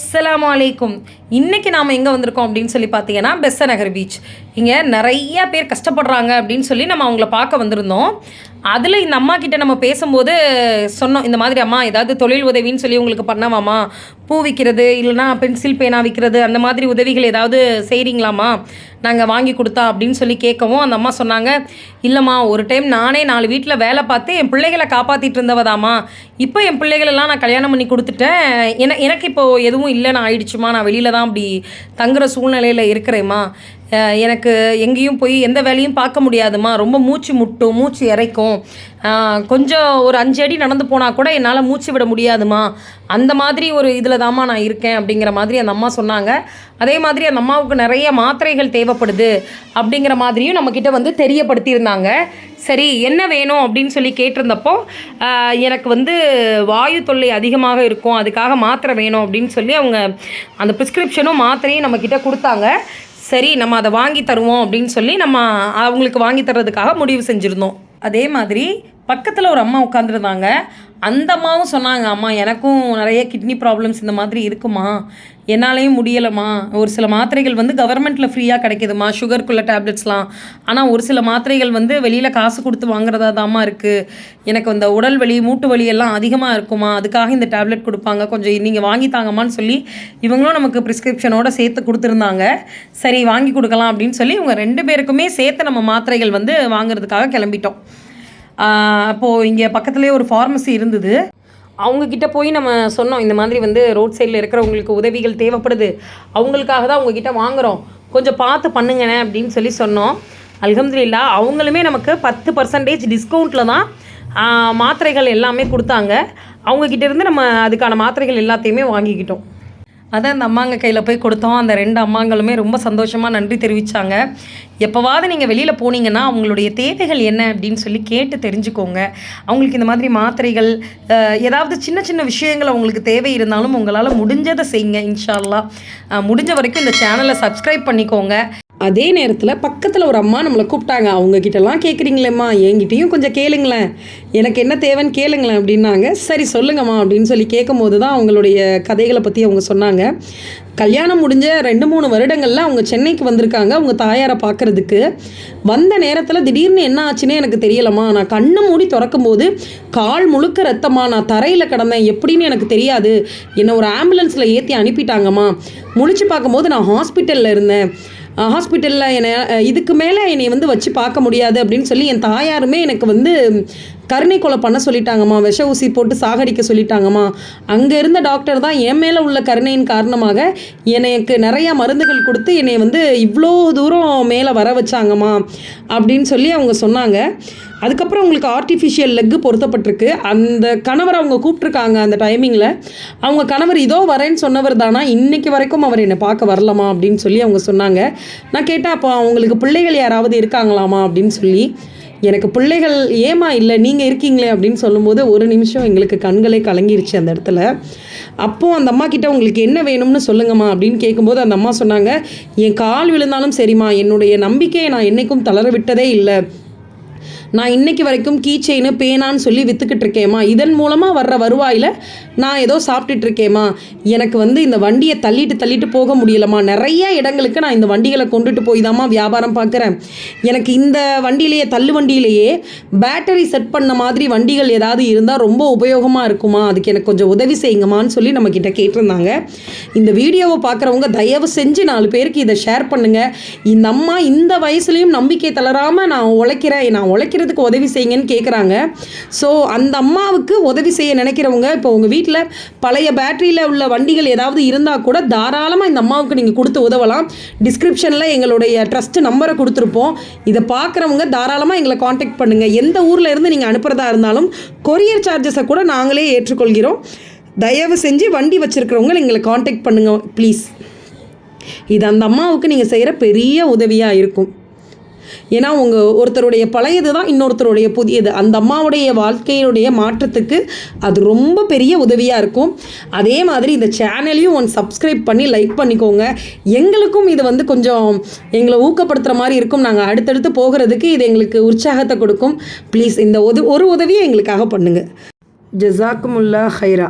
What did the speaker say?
அஸ்லாம் வலைக்கும் இன்றைக்கி நாம் எங்கே வந்திருக்கோம் அப்படின்னு சொல்லி பார்த்தீங்கன்னா பெஸ்ஸ நகர் பீச் இங்கே நிறைய பேர் கஷ்டப்படுறாங்க அப்படின்னு சொல்லி நம்ம அவங்கள பார்க்க வந்திருந்தோம். அதில் இந்த அம்மா கிட்ட நம்ம பேசும்போது சொன்னோம் இந்த மாதிரி அம்மா ஏதாவது தொழில் உதவின்னு சொல்லி உங்களுக்கு பண்ணவாமா பூ விற்கிறது இல்லைனா பென்சில் பேனா விற்கிறது அந்த மாதிரி உதவிகள் ஏதாவது செய்கிறீங்களாம்மா நாங்கள் வாங்கி கொடுத்தா அப்படின்னு சொல்லி கேட்கவும் அந்த அம்மா சொன்னாங்க இல்லைம்மா ஒரு டைம் நானே நாலு வீட்டில் வேலை பார்த்து என் பிள்ளைகளை காப்பாற்றிட்டு இருந்தவதாம்மா. இப்போ என் பிள்ளைகளெல்லாம் நான் கல்யாணம் பண்ணி கொடுத்துட்டேன். என எனக்கு இப்போது எதுவும் இல்லை நான் ஆயிடுச்சுமா நான் வெளியில் தான் அப்படி தங்குற சூழ்நிலையில் இருக்கிறேம்மா. எனக்கு எங்கேயும் போய் எந்த வேலையும் பார்க்க முடியாதும்மா. ரொம்ப மூச்சு முட்டும் மூச்சு இறைக்கும். கொஞ்சம் ஒரு அஞ்சு அடி நடந்து போனால் கூட என்னால் மூச்சு விட முடியாதும்மா. அந்த மாதிரி ஒரு இதில் தாம்மா நான் இருக்கேன் அப்படிங்கிற மாதிரி அந்த அம்மா சொன்னாங்க. அதே மாதிரி அந்த அம்மாவுக்கு நிறைய மாத்திரைகள் தேவைப்படுது அப்படிங்கிற மாதிரியும் நம்மக்கிட்ட வந்து தெரியப்படுத்தியிருந்தாங்க. சரி என்ன வேணும் அப்படின்னு சொல்லி கேட்டிருந்தப்போ எனக்கு வந்து வாயு தொல்லை அதிகமாக இருக்கும் அதுக்காக மாத்திரை வேணும் அப்படின்னு சொல்லி அவங்க அந்த ப்ரிஸ்கிரிப்ஷனும் மாத்திரையும் நம்மக்கிட்ட கொடுத்தாங்க. சரி நம்ம அதை வாங்கி தருவோம் அப்படின்னு சொல்லி நம்ம அவங்களுக்கு வாங்கி தர்றதுக்காக முடிவு செஞ்சுருந்தோம். அதே மாதிரி பக்கத்தில் ஒரு அம்மா உட்காந்துருந்தாங்க அந்த அம்மாவும் சொன்னாங்க அம்மா எனக்கும் நிறைய கிட்னி ப்ராப்ளம்ஸ் இந்த மாதிரி இருக்குமா? என்னாலேயும் முடியலைம்மா. ஒரு சில மாத்திரைகள் வந்து கவர்மெண்ட்டில் ஃப்ரீயாக கிடைக்கிதுமா? சுகருக்குள்ள டேப்லெட்ஸ்லாம் ஆனால் ஒரு சில மாத்திரைகள் வந்து வெளியில் காசு கொடுத்து வாங்குறதா தாம்மா இருக்குது எனக்கு இந்த உடல் வலி மூட்டு வலி எல்லாம் அதிகமாக இருக்குமா? அதுக்காக இந்த டேப்லெட் கொடுப்பாங்க. கொஞ்சம் நீங்கள் வாங்கி தாங்கம்மான்னு சொல்லி இவங்களும் நமக்கு ப்ரிஸ்கிரிப்ஷனோட சேர்த்து கொடுத்துருந்தாங்க. சரி வாங்கி கொடுக்கலாம் அப்படின்னு சொல்லி இவங்க ரெண்டு பேருக்குமே சேர்த்து நம்ம மாத்திரைகள் வந்து வாங்குறதுக்காக கிளம்பிட்டோம். அப்போது இங்கே பக்கத்துலேயே ஒரு ஃபார்மசி இருந்தது. அவங்கக்கிட்ட போய் நம்ம சொன்னோம் இந்த மாதிரி வந்து ரோட் சைடில் இருக்கிறவங்களுக்கு உதவிகள் தேவைப்படுது. அவங்களுக்காக தான் அவங்கக்கிட்ட வாங்குகிறோம் கொஞ்சம் பார்த்து பண்ணுங்கண்ணே அப்படின்னு சொல்லி சொன்னோம். அல்ஹம்துலில்லா அவங்களுமே நமக்கு பத்து பர்சன்டேஜ் டிஸ்கவுண்ட்டில் தான் மாத்திரைகள் எல்லாமே கொடுத்தாங்க. அவங்கக்கிட்டேருந்து நம்ம அதுக்கான மாத்திரைகள் எல்லாத்தையுமே வாங்கிக்கிட்டோம். அதை அந்த அம்மாங்க கையில் போய் கொடுத்தோம். அந்த ரெண்டு அம்மாங்களுமே ரொம்ப சந்தோஷமாக நன்றி தெரிவித்தாங்க எப்போவாவது நீங்கள் வெளியில் போனீங்கன்னா அவங்களுடைய தேவைகள் என்ன அப்படின்னு சொல்லி கேட்டு தெரிஞ்சுக்கோங்க. அவங்களுக்கு இந்த மாதிரி மாத்திரைகள் ஏதாவது சின்ன சின்ன விஷயங்கள் அவங்களுக்கு தேவை இருந்தாலும் உங்களால் முடிஞ்சதை செய்யுங்க இன்ஷால்லா. முடிஞ்ச வரைக்கும் இந்த சேனலை சப்ஸ்கிரைப் பண்ணிக்கோங்க. அதே நேரத்தில் பக்கத்தில் ஒரு அம்மா நம்மளை கூப்பிட்டாங்க. அவங்க கிட்டலாம் கேட்குறீங்களேம்மா என்கிட்டையும் கொஞ்சம் கேளுங்களேன். எனக்கு என்ன தேவைன்னு கேளுங்களேன் அப்படின்னாங்க. சரி சொல்லுங்கம்மா அப்படின்னு சொல்லி கேட்கும்போது தான் அவங்களுடைய கதைகளை பற்றி அவங்க சொன்னாங்க. கல்யாணம் முடிஞ்ச ரெண்டு மூணு வருடங்களில் அவங்க சென்னைக்கு வந்திருக்காங்க அவங்க தாயாரை பார்க்கறதுக்கு வந்த நேரத்தில் திடீர்னு என்ன ஆச்சுன்னே எனக்கு தெரியலம்மா. நான் கண்ணை மூடி திறக்கும்போது கால் முழுக்க ரத்தமா நான் தரையில் கிடந்தேன். எப்படின்னு எனக்கு தெரியாது. என்னை ஒரு ஆம்புலன்ஸில் ஏற்றி அனுப்பிட்டாங்கம்மா. முழிச்சு பார்க்கும்போது நான் ஹாஸ்பிட்டலில் இருந்தேன். ஹாஸ்பிட்டலில் என்னை இதுக்கு மேலே என்னை வந்து வச்சு பார்க்க முடியாது அப்படின்னு சொல்லி என் தாயாருமே எனக்கு வந்து கருணை கொலை பண்ண சொல்லிட்டாங்கம்மா விஷ ஊசி போட்டு சாகடிக்க சொல்லிட்டாங்கம்மா. அங்கே இருந்த டாக்டர் தான் என் மேலே உள்ள கருணையின் காரணமாக எனக்கு நிறையா மருந்துகள் கொடுத்து என்னை வந்து இவ்வளோ தூரம் மேலே வர வச்சாங்கம்மா அப்படின்னு சொல்லி அவங்க சொன்னாங்க. அதுக்கப்புறம் உங்களுக்கு ஆர்டிஃபிஷியல் லெக்கு பொருத்தப்பட்டிருக்கு. அந்த கணவர் அவங்க கூப்பிட்ருக்காங்க அந்த டைமிங்கில் அவங்க கணவர் இதோ வரேன்னு சொன்னவர் தானா? இன்னைக்கு வரைக்கும் அவர் என்னை பார்க்க வரலாமா அப்படின்னு சொல்லி அவங்க சொன்னாங்க. நான் கேட்டால் அப்போ அவங்களுக்கு பிள்ளைகள் யாராவது இருக்காங்களாமா அப்படின்னு சொல்லி. எனக்கு பிள்ளைகள் ஏமா இல்லை நீங்கள் இருக்கீங்களே அப்படின்னு சொல்லும்போது ஒரு நிமிஷம் எங்களுக்கு கண்களே கலங்கிருச்சு அந்த இடத்துல. அப்போது அந்த அம்மா கிட்ட உங்களுக்கு என்ன வேணும்னு சொல்லுங்கம்மா அப்படின்னு கேட்கும்போது அந்த அம்மா சொன்னாங்க என் கால் விழுந்தாலும் சரிம்மா என்னுடைய நம்பிக்கையை நான் என்றைக்கும் தளர விட்டதே இல்லை. நான் இன்னைக்கு வரைக்கும் கீ செயின் பேனான்னு சொல்லி விற்றுக்கிட்டு இருக்கேம்மா. இதன் மூலமாக வர்ற வருவாயில் நான் ஏதோ சாப்பிட்டுட்டு இருக்கேம்மா. எனக்கு வந்து இந்த வண்டியை தள்ளிட்டு தள்ளிட்டு போக முடியலம்மா. நிறைய இடங்களுக்கு நான் இந்த வண்டிகளை கொண்டுட்டு போய் தாம்மா வியாபாரம் பார்க்குறேன். எனக்கு இந்த வண்டியிலேயே தள்ளு வண்டியிலேயே பேட்டரி செட் பண்ண மாதிரி வண்டிகள் ஏதாவது இருந்தால் ரொம்ப உபயோகமாக இருக்குமா? அதுக்கு எனக்கு கொஞ்சம் உதவி செய்யுங்கம்மான்னு சொல்லி நம்மக்கிட்ட கேட்டிருந்தாங்க. இந்த வீடியோவை பார்க்குறவங்க தயவு செஞ்சு நாலு பேருக்கு இதை ஷேர் பண்ணுங்கள் இந்த அம்மா இந்த வயசுலேயும் நம்பிக்கை தளராமல் நான் உழைக்கிறேன். நான் சமைக்கிறதுக்கு உதவி செய்யுங்கன்னு கேட்குறாங்க ஸோ அந்த அம்மாவுக்கு உதவி செய்ய நினைக்கிறவங்க இப்போ உங்கள் வீட்டில் பழைய பேட்டரியில் உள்ள வண்டிகள் ஏதாவது இருந்தால் கூட தாராளமாக இந்த அம்மாவுக்கு நீங்கள் கொடுத்து உதவலாம். டிஸ்கிரிப்ஷனில் எங்களுடைய ட்ரஸ்ட் நம்பரை கொடுத்துருப்போம். இதை பார்க்குறவங்க தாராளமாக எங்களை காண்டாக்ட் பண்ணுங்கள் எந்த ஊரில் இருந்து நீங்கள் அனுப்புகிறதா இருந்தாலும் கொரியர் சார்ஜஸை கூட நாங்களே ஏற்றுக்கொள்கிறோம். தயவு செஞ்சு வண்டி வச்சுருக்கிறவங்க எங்களை காண்டாக்ட் பண்ணுங்கள் ப்ளீஸ் இது அந்த அம்மாவுக்கு நீங்கள் செய்கிற பெரிய உதவியாக இருக்கும். ஏன்னா உங்கள் ஒருத்தருடைய பழையது தான் இன்னொருத்தருடைய புதியது. அந்த அம்மாவுடைய வாழ்க்கையினுடைய மாற்றத்துக்கு அது ரொம்ப பெரிய உதவியாக இருக்கும். அதே மாதிரி இந்த சேனலையும் ஒன் சப்ஸ்கிரைப் பண்ணி லைக் பண்ணிக்கோங்க. எங்களுக்கும் இது வந்து கொஞ்சம் எங்களை ஊக்கப்படுத்துகிற மாதிரி இருக்கும். நாங்கள் அடுத்தடுத்து போகிறதுக்கு இது எங்களுக்கு உற்சாகத்தை கொடுக்கும். ப்ளீஸ் இந்த உத ஒரு உதவியை எங்களுக்காக பண்ணுங்கள் ஜசாக்குமுல்லா ஹைரா.